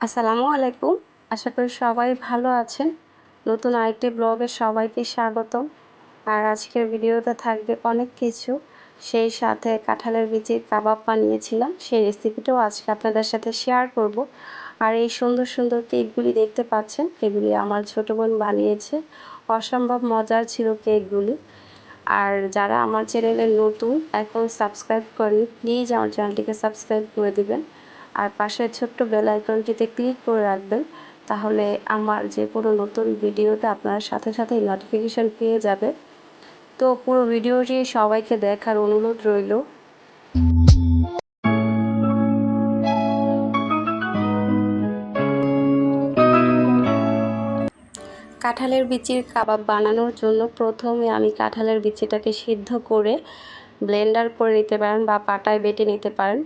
আসসালামু আলাইকুম। আশা করি সবাই ভালো আছেন। নতুন আরেকটি ব্লগে সবাইকে স্বাগতম। আর আজকের ভিডিওতে থাকবে অনেক কিছু। সেই সাথে কাঁঠালের বীজের কাবাব বানিয়েছিলাম। সেই রেসিপিটাও আজকে আপনাদের সাথে শেয়ার করব। আর এই সুন্দর সুন্দর কেকগুলি দেখতে পাচ্ছেন? এগুলি আমার ছোট বোন বানিয়েছে। অসম্ভব মজার ছিল কেকগুলি। আর যারা আমার চ্যানেলে নতুন, এখন সাবস্ক্রাইব করেন, প্লিজ আমার চ্যানেলটিকে সাবস্ক্রাইব করে দেবেন। আর পাশের ছোট্ট বেল আইকনটিতে ক্লিক করে রাখবেন, তাহলে আমার যে কোনো নতুন ভিডিওতে আপনার সাথে সাথেই নোটিফিকেশান পেয়ে যাবে। তো পুরো ভিডিওটি সবাইকে দেখার অনুরোধ রইল। কাঁঠালের বিচির কাবাব বানানোর জন্য প্রথমে আমি কাঁঠালের বিচিটাকে সিদ্ধ করে ব্লেন্ডার করে নিতে পারেন বা পাটায় বেটে নিতে পারেন।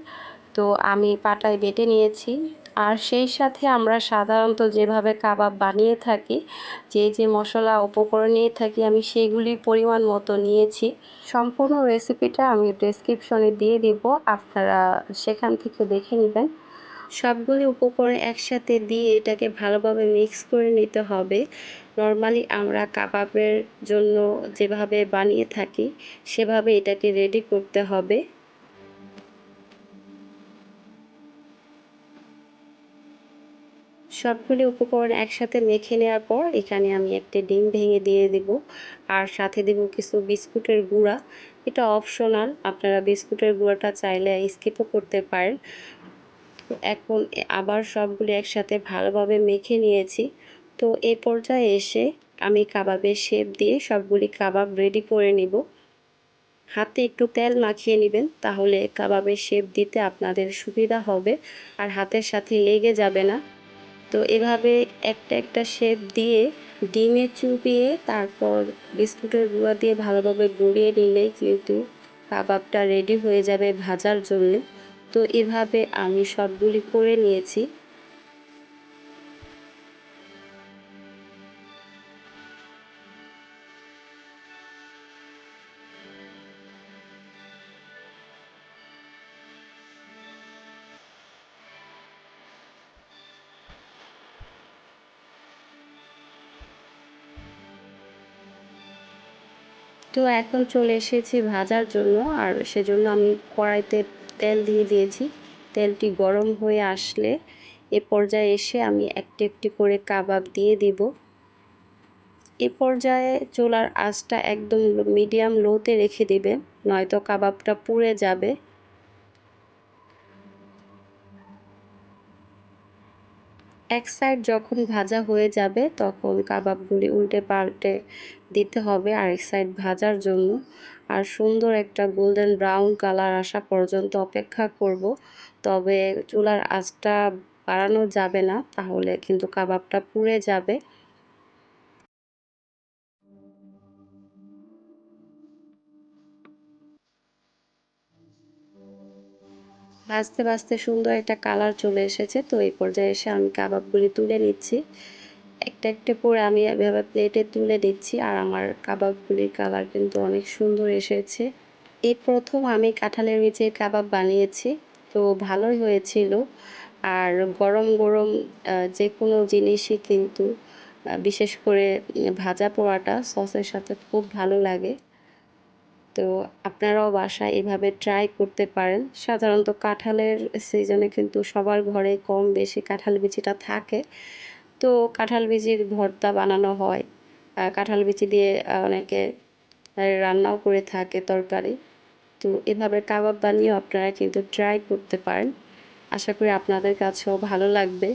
তো আমি পাটায় বেটে নিয়েছি। আর সেই সাথে আমরা সাধারণত যেভাবে কাবাব বানিয়ে থাকি, যে যে মশলা উপকরণ নিয়ে থাকি, আমি সেগুলি পরিমাণ মতো নিয়েছি। সম্পূর্ণ রেসিপিটা আমি ডেসক্রিপশনে দিয়ে দিব, আপনারা সেখান থেকে দেখে নেবেন। সবগুলি উপকরণ একসাথে দিয়ে এটাকে ভালোভাবে মিক্স করে নিতে হবে। নর্মালি আমরা কাবাবের জন্য যেভাবে বানিয়ে থাকি, সেভাবে এটাকে রেডি করতে হবে। সবগুলি উপকরণ একসাথে মেখে নেওয়ার পর এখানে আমি একটা ডিম ভেঙে দিয়ে দেব। আর সাথে দেব কিছু বিস্কুটের গুঁড়া। এটা অপশনাল, আপনারা বিস্কুটের গুঁড়াটা চাইলে স্কিপও করতে পারেন। এখন আবার সবগুলি একসাথে ভালোভাবে মেখে নিয়েছি। তো এ পর্যায়ে এসে আমি কাবাবের শেপ দিয়ে সবগুলি কাবাব রেডি করে নিব। হাতে একটু তেল মাখিয়ে নেবেন, তাহলে কাবাবের শেপ দিতে আপনাদের সুবিধা হবে। আর হাতের সাথে লেগে যাবে না। তো এভাবে একটা একটা শেপ দিয়ে ডিমে চুপিয়ে তারপর বিস্কুটের গুঁড়া দিয়ে ভালোভাবে গুঁড়িয়ে নিলেই কিন্তু কাবাবটা রেডি হয়ে যাবে ভাজার জন্য। তো এভাবে আমি সবগুলি করে নিয়েছি। তো এখন চলে এসেছি ভাজার জন্য, আর সেজন্য আমি কড়াইতে তেল দিয়ে দিয়েছি। তেলটি গরম হয়ে আসলে এ পর্যায়ে এসে আমি একটি একটি করে কাবাব দিয়ে দিব। এ পর্যায়ে চুলার আঁচটা একদম মিডিয়াম লোতে রেখে দেবেন, নয়তো কাবাবটা পুড়ে যাবে। এক সাইড যখন ভাজা হয়ে যাবে, তখন কাবাবগুলি উল্টে পাল্টে দিতে হবে আর এক সাইড ভাজার জন্য। আর সুন্দর একটা গোল্ডেন ব্রাউন কালার আসা পর্যন্ত অপেক্ষা করব। তবে চুলার আঁচটা বাড়ানো যাবে না, তাহলে কিন্তু কাবাবটা পুড়ে যাবে। ভাজতে ভাজতে সুন্দর একটা কালার চলে এসেছে। তো এই পর্যায়ে এসে আমি কাবাবগুলি তুলে নিচ্ছি। একটা একটা করে আমি এভাবে প্লেটে তুলে দিচ্ছি আর আমার কাবাবগুলির কালার কিন্তু অনেক সুন্দর এসেছে। এই প্রথম আমি কাঁঠালের বীজের কাবাব বানিয়েছি। তো ভালোই হয়েছিল। আর গরম গরম যে কোনো জিনিসই কিন্তু বিশেষ করে ভাজা পোড়াটা, সসের সাথে খুব ভালো লাগে। তো আপনারাও বাসায় এভাবে ট্রাই করতে পারেন। সাধারণত কাঁঠালের সিজনে কিন্তু সবার ঘরে কম বেশি কাঁঠাল বিচিটা থাকে। তো কাঁঠাল বিচির ভর্তা বানানো হয়। কাঁঠাল বিচি দিয়ে অনেকে রান্নাও করে থাকে তরকারি। তো এভাবে কাবাব বানিয়েও আপনারা কিন্তু ট্রাই করতে পারেন। আশা করি আপনাদের কাছেও ভালো লাগবে।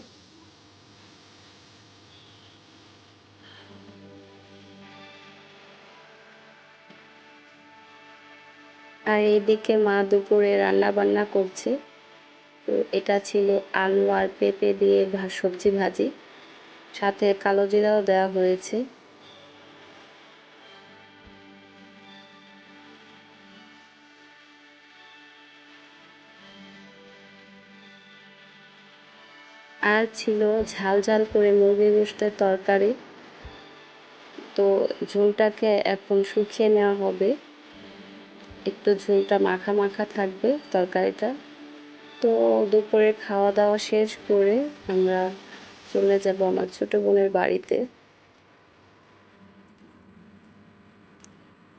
আর এইদিকে মা দুপুরে রান্না বান্না করছে। তো এটা ছিল আলু আর পেঁপে দিয়ে সবজি ভাজি। সাথে কালো জিরাও দেওয়া হয়েছে। আর ছিল ঝাল ঝাল করে মুরগি গোষ্ঠের তরকারি। তো ঝোলটাকে এখন শুকিয়ে নেওয়া হবে। একটু ঝোলটা মাখা মাখা থাকবে তরকারিটা। তো দুপুরে খাওয়া দাওয়া শেষ করে আমরা চলে যাব আমার ছোট বোনের বাড়িতে।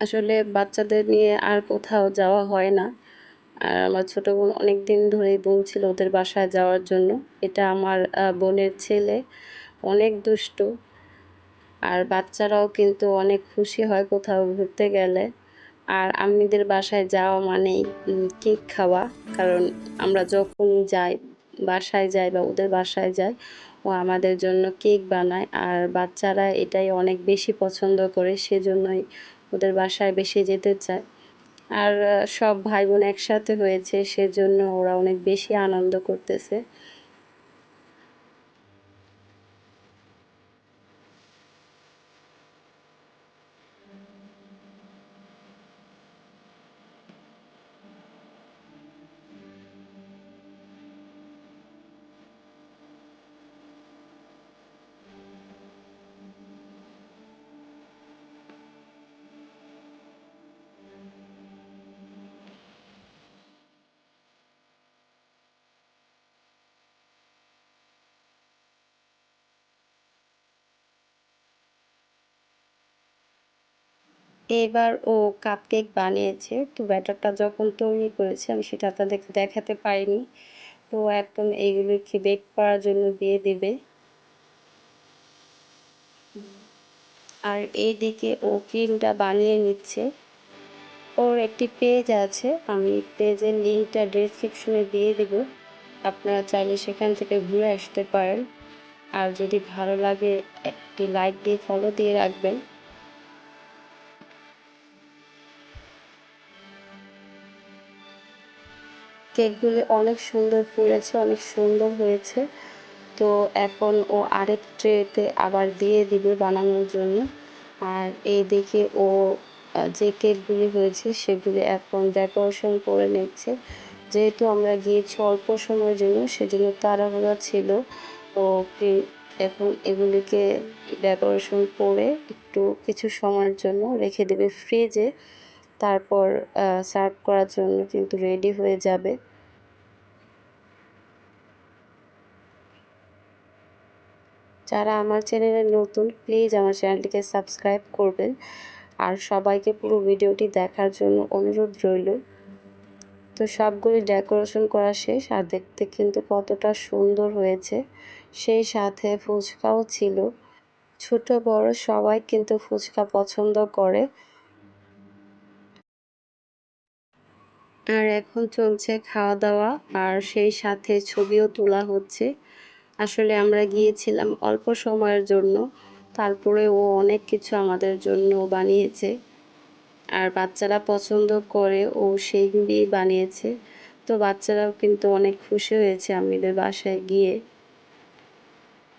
আসলে বাচ্চাদের নিয়ে আর কোথাও যাওয়া হয় না। আর আমার ছোট বোন অনেক দিন ধরেই বলছিল ওদের বাসায় যাওয়ার জন্য। এটা আমার বোনের ছেলে। অনেক দুষ্টু। আর বাচ্চারাও কিন্তু অনেক খুশি হয় কোথাও ঘুরতে গেলে। আর আম্মিদের বাসায় যাওয়া মানেই কেক খাওয়া। কারণ আমরা যখন যাই, বাসায় যাই বা ওদের বাসায় যাই, ও আমাদের জন্য কেক বানায়। আর বাচ্চারা এটাই অনেক বেশি পছন্দ করে, সেজন্যই ওদের বাসায় বেশি যেতে চায়। আর সব ভাই বোন একসাথে হয়েছে, সেজন্য ওরা অনেক বেশি আনন্দ করতেছে। এবার ও কাপকেক বানিয়েছে। তো ব্যাটারটা যখন তৈরি করেছে, আমি সেটা তাদেরকে দেখাতে পারিনি। তো একদম এইগুলোকে বেক করার জন্য দিয়ে দেবে। আর এইদিকে ও ক্রিমটা বানিয়ে নিচ্ছে। ওর একটি পেজ আছে, আমি পেজের লিঙ্কটা ডিসক্রিপশনে দিয়ে দেব। আপনারা চাইলে সেখান থেকে ঘুরে আসতে পারেন। আর যদি ভালো লাগে, একটি লাইক দিয়ে ফলো দিয়ে রাখবেন। কেকগুলি অনেক সুন্দর ফুলেছে, অনেক সুন্দর হয়েছে। তো এখন ও আরেক ট্রেতে আবার দিয়ে দিবে বানানোর জন্য। আর এই দিকে ও যে কেকগুলি হয়েছে সেগুলি এখন ডেকোরেশন করে নিচ্ছে। যেহেতু আমরা গিয়েছি অল্প সময়ের জন্য, সেজন্য তাড়াহুড়া ছিল। ও এখন এগুলিকে ডেকোরেশন করে একটু কিছু সময়ের জন্য রেখে দেবে ফ্রিজে তারপর সার্ভ করার জন্য কিন্তু রেডি হয়ে যাবে। যারা আমার চ্যানেলে নতুন প্লিজ আমার চ্যানেলটিকে সাবস্ক্রাইব করবেন। আর সবাইকে পুরো ভিডিওটি দেখার জন্য অনুরোধ রইল। তো সবগুলি ডেকোরেশন করা শেষ, আর দেখতে কিন্তু কতটা সুন্দর হয়েছে। সেই সাথে ফুচকাও ছিল। ছোট বড় সবাই কিন্তু ফুচকা পছন্দ করে। আর এখন চলছে খাওয়া দাওয়া আর সেই সাথে ছবিও তোলা হচ্ছে। আসলে আমরা গিয়েছিলাম অল্প সময়ের জন্য, তারপরে ও অনেক কিছু আমাদের জন্য বানিয়েছে। আর বাচ্চারা পছন্দ করে ও সেইগুলি বানিয়েছে। তো বাচ্চারাও কিন্তু অনেক খুশি হয়েছে আমাদের বাসায় গিয়ে।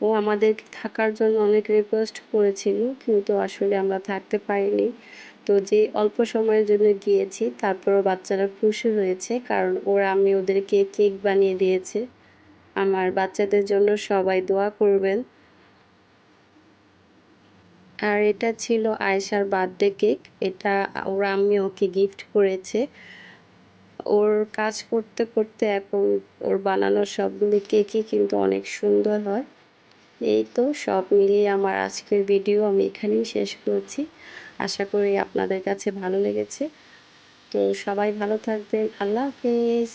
ও আমাদের থাকার জন্য অনেক রিকোয়েস্ট করেছিল, কিন্তু আসলে আমরা থাকতে পারিনি। তো যে অল্প সময়ের জন্য গিয়েছি, তারপরও বাচ্চারা খুশি হয়েছে, কারণ ওরা আমি ওদেরকে কেক বানিয়ে দিয়েছে। আমার বাচ্চাদের জন্য সবাই দোয়া করবেন। আর এটা ছিল আয়েশার বার্থডে কেক। এটা ওরা আমি ওকে গিফট করেছে। ওর কাজ করতে করতে এখন ওর বানানো সবগুলি কেকই কিন্তু অনেক সুন্দর হয়। এই তো সব মিলিয়ে আমার আজকের ভিডিও আমি এখানেই শেষ করছি। আশা করি আপনাদের কাছে ভালো লেগেছে। তো সবাই ভালো থাকবেন। আল্লাহ হাফেজ।